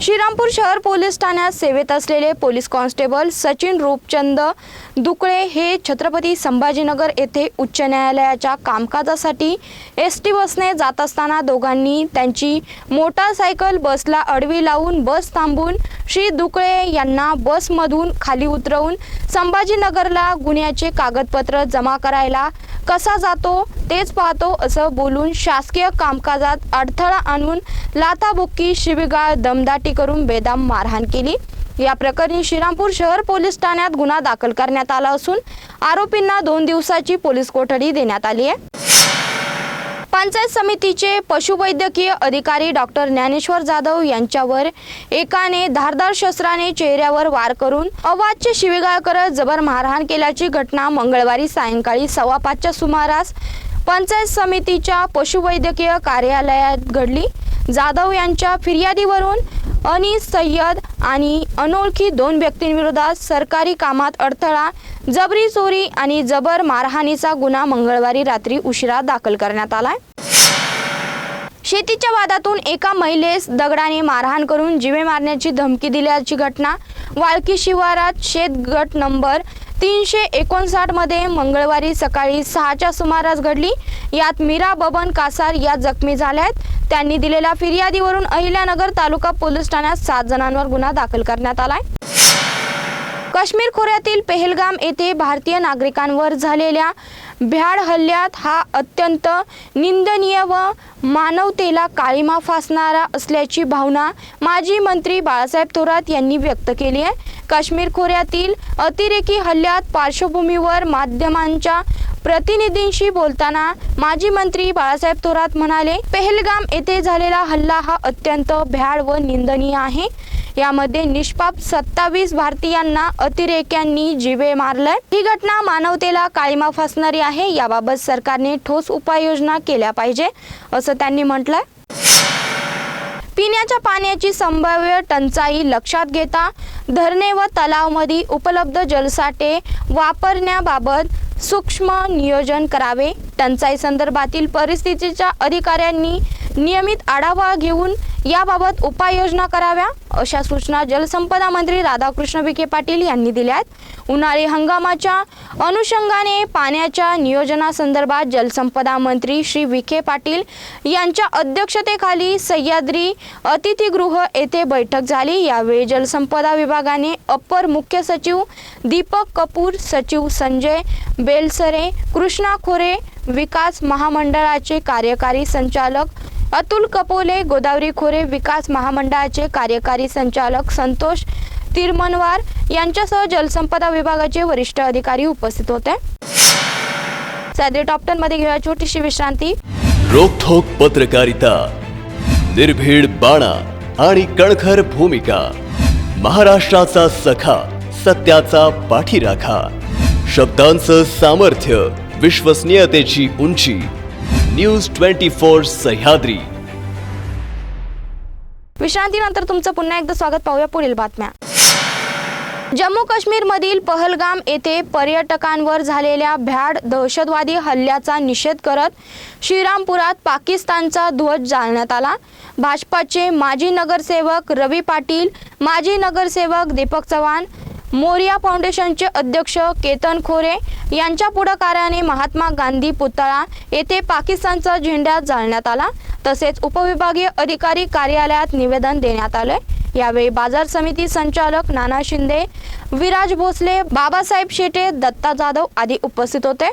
श्रीरामपूर शहर पोलीस ठाण्यात सेवेत असलेले पोलीस कॉन्स्टेबल सचिन रूपचंद दुकळे हे छत्रपती संभाजीनगर येथे उच्च न्यायालयाच्या कामकाजासाठी एस टी बसने जात असताना दोघांनी त्यांची मोटारसायकल बसला अडवी लावून बस थांबून श्री दुकळे यांना बसमधून खाली उतरवून संभाजीनगरला गुन्ह्याचे कागदपत्र जमा करायला कसा जातो तेच पाहतो असं बोलून शासकीय कामकाजात अडथळा आणून लाथाबुक्की शिबिगाळ दमदाटी करून बेदाम मारहाण केली. या प्रकरणी श्रीरामपूर शहर पोलीस ठाण्यात गुन्हा दाखल करण्यात आला असून आरोपींना दोन दिवसाची पोलीस कोठडी देण्यात आली आहे. पंचायत समितीचे पशुवैद्यकीय अधिकारी डॉक्टर ज्ञानेश्वर जाधव यांच्यावर एकाने धारदार शस्त्राने चेहऱ्यावर वार करून अवाच्य शिवीगाळ करत जबर मारहाण केल्याची घटना मंगळवारी सायंकाळी सव्वा पाचच्या सुमारास पंचायत समितीच्या पशुवैद्यकीय कार्यालयात घडली. जाधव यांच्या फिर्यादीवरून अनिस सय्यद आणि अनोळखी दोन व्यक्तींविरोधात सरकारी कामात अडथळा जबरी चोरी आणि जबर मारहाणीचा गुन्हा मंगळवारी रात्री उशिरा दाखल करण्यात आलाय. शेतीच्या वादातून एका महिलेस दगडाने मारहाण करून जिवे मारण्याची धमकी दिल्याची घटना. वाळकी शिवारात शेत गट नंबर तीनशे एकोणसाठमध्ये मंगळवारी सकाळी सहाच्या सुमारास घडली. यात मीरा बबन कासार या जखमी झाल्या आहेत त्यांनी दिलेल्या फिर्यादीवरून अहिल्यानगर तालुका पोलीस ठाण्यात सात जणांवर गुन्हा दाखल करण्यात आलाय. काश्मीर खोऱ्यातील पेहलगाम येथे भारतीय नागरिकांवर झालेल्या भ्याड हल्ल्यात हा अत्यंत निंदनीय व मानवतेला काळीमा फासणारा असल्याची भावना माजी मंत्री बाळासाहेब थोरात यांनी व्यक्त केली आहे. काश्मीर खोऱ्यातील अतिरेकी हल्ल्यात पार्श्वभूमीवर माध्यमांच्या प्रतिनिधींशी बोलताना माजी मंत्री बाळासाहेब थोरात म्हणाले पेहलगाम येथे झालेला हल्ला हा अत्यंत भ्याड व निंदनीय आहे. यामध्ये निष्पाप सत्तावीस भारतीयांना अतिरेक्यांनी जीवे मारलंय. ही घटना मानवतेला काळीमा फासणारी आहे. याबाबत सरकारने ठोस उपाययोजना केल्या पाहिजे असं त्यांनी म्हटलंय. पिण्याच्या पाण्याची संभाव्य टंचाई लक्षात घेता धरणे व तलावमध्ये उपलब्ध जलसाठे वापरण्याबाबत सूक्ष्म नियोजन करावे. टंचाई संदर्भातील परिस्थितीच्या अधिकाऱ्यांनी नियमित आढावा घेऊन याबाबत उपाययोजना कराव्या अशा सूचना जलसंपदा मंत्री राधाकृष्ण विखे पाटील यांनी दिल्या आहेत उन्हाळी हंगामाच्या अनुषंगाने पाण्याच्या नियोजनासंदर्भात जलसंपदा मंत्री श्री विखे पाटील यांच्या अध्यक्षतेखाली सह्याद्री अतिथीगृह येथे बैठक झाली. यावेळी जलसंपदा विभागाने अप्पर मुख्य सचिव दीपक कपूर सचिव संजय बेलसरे कृष्णा खोरे विकास महामंडळाचे कार्यकारी संचालक अतुल कपोले गोदावरी खोरे विकास महामंडळाचे कार्यकारी संचालक संतोष तिरमनवार यांच्यासह जलसंपदा विभागाचे वरिष्ठ अधिकारी उपस्थित होते. सॅदरी टॉपमध्ये घेऊया छोटीशी विश्रांती. रोखोक पत्रकारिता निर्भीड बाणा आणि कणखर भूमिका महाराष्ट्राचा सखा सत्याचा पाठीराखा शब्दांचं सामर्थ्य विश्वसनीयतेची उंची न्यूज ट्वेंटी फोर सह्याद्री. विश्रांतीनंतर तुमचं पुन्हा एकदा स्वागत पाहूया पुढील बातम्या. जम्मू काश्मीरमधील पहलगाम येथे पर्यटकांवर झालेल्या भ्याड दहशतवादी हल्ल्याचा निषेध करत श्रीरामपुरात पाकिस्तानचा ध्वज जाळण्यात आला. भाजपाचे माजी नगरसेवक रवी पाटील माजी नगरसेवक दीपक चव्हाण मोरिया फाउंडेशनचे अध्यक्ष केतन खोरे यांच्या पुढाकाराने महात्मा गांधी पुतळा येथे पाकिस्तानचा झेंडा जाळण्यात आला. तसेच उपविभागीय अधिकारी कार्यालयात निवेदन देण्यात आले यावेळी बाजार समिती संचालक नाना शिंदे विराज भोसले बाबासाहेब शेटे दत्ता जाधव आदी उपस्थित होते.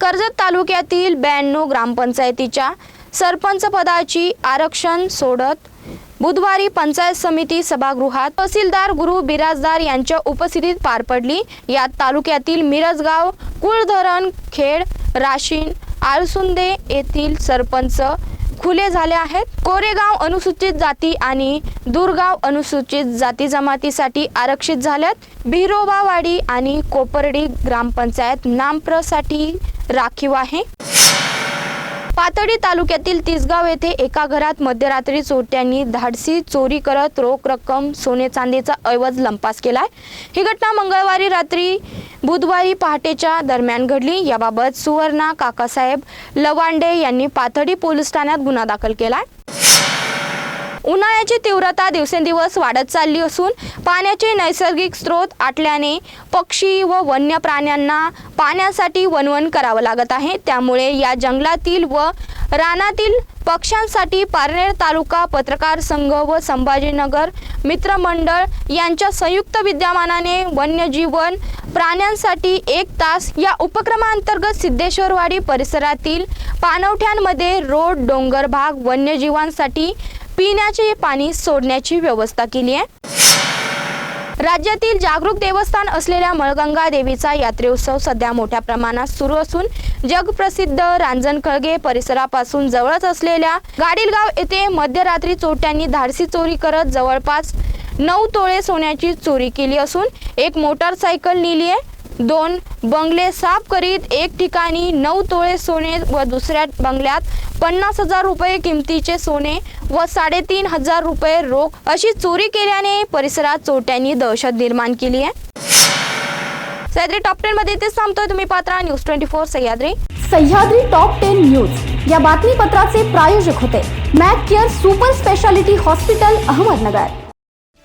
कर्जत तालुक्यातील ब्याण्णव ग्रामपंचायतीच्या सरपंच पदाची आरक्षण सोडत बुधवारी पंचायत समिती सभागृहात तहसीलदार गुरु बिराजदार यांच्या उपस्थितीत पार पडली. यात तालुक्यातील मिरजगाव कुळधरण खेड राशीन आळसुंदे येथील सरपंच खुले झाले आहेत. कोरेगाव अनुसूचित जाती आणि दुर्गाव अनुसूचित जाती जमातीसाठी आरक्षित झाल्यात. भिरोबावाडी आणि कोपर्डी ग्रामपंचायत नामप्रसाठी राखीव आहे. पातळी तालुक्यातील तिसगाव येथे एका घरात मध्यरात्री चोरट्यांनी धाडसी चोरी करत रोख रक्कम सोने चांदीचा ऐवज लंपास केलाय. ही घटना मंगळवारी रात्री बुधवारी पहाटेच्या दरम्यान घडली. याबाबत सुवर्णा काकासाहेब लवांडे यांनी पाथडी पोलीस ठाण्यात गुन्हा दाखल केलाय. उन्हाळ्याची तीव्रता दिवसेंदिवस वाढत चालली असून पाण्याचे नैसर्गिक स्रोत आटल्याने पक्षी व वन्य प्राण्यांना पाण्यासाठी वनवन करावं लागत आहे. त्यामुळे या जंगलातील व रानातील पक्ष्यांसाठी पारनेर तालुका पत्रकार संघ व संभाजीनगर मित्रमंडळ यांच्या संयुक्त विद्यमानाने वन्यजीवन प्राण्यांसाठी एक तास या उपक्रमांतर्गत सिद्धेश्वरवाडी परिसरातील पाणवठ्यांमध्ये रोड डोंगर भाग वन्यजीवांसाठी पिण्याचे पाणी सोडण्याची व्यवस्था केली आहे. राज्यातील जागरूक देवस्थान असलेल्या मळगंगा देवीचा यात्रेउत्सव सध्या मोठ्या प्रमाणात सुरू असून जगप्रसिद्ध रांजणखळगे परिसरापासून जवळच असलेल्या गाडीलगाव येथे मध्यरात्री चोरट्यांनी धाडसी चोरी करत जवळपास नऊ तोळे सोन्याची चोरी केली असून एक मोटारसायकल नेली आहे. दोन बंगले साफ करीत एक ठिकाणी नऊ तोळे सोने व दुसऱ्या बंगल्यात पन्नास हजार रुपये किमतीचे सोने व साडेतीन हजार रुपये रोख अशी चोरी केल्याने परिसरात चोरट्यांनी दहशत निर्माण केली आहे. सह्याद्री टॉप टेन मध्ये इथेच थांबतोय. तुम्ही Patra news twenty four Sahyadri. Sahyadri top ten news. या बातमीपत्राचे प्रायोजक होते. Mac care super speciality hospital Ahmednagar.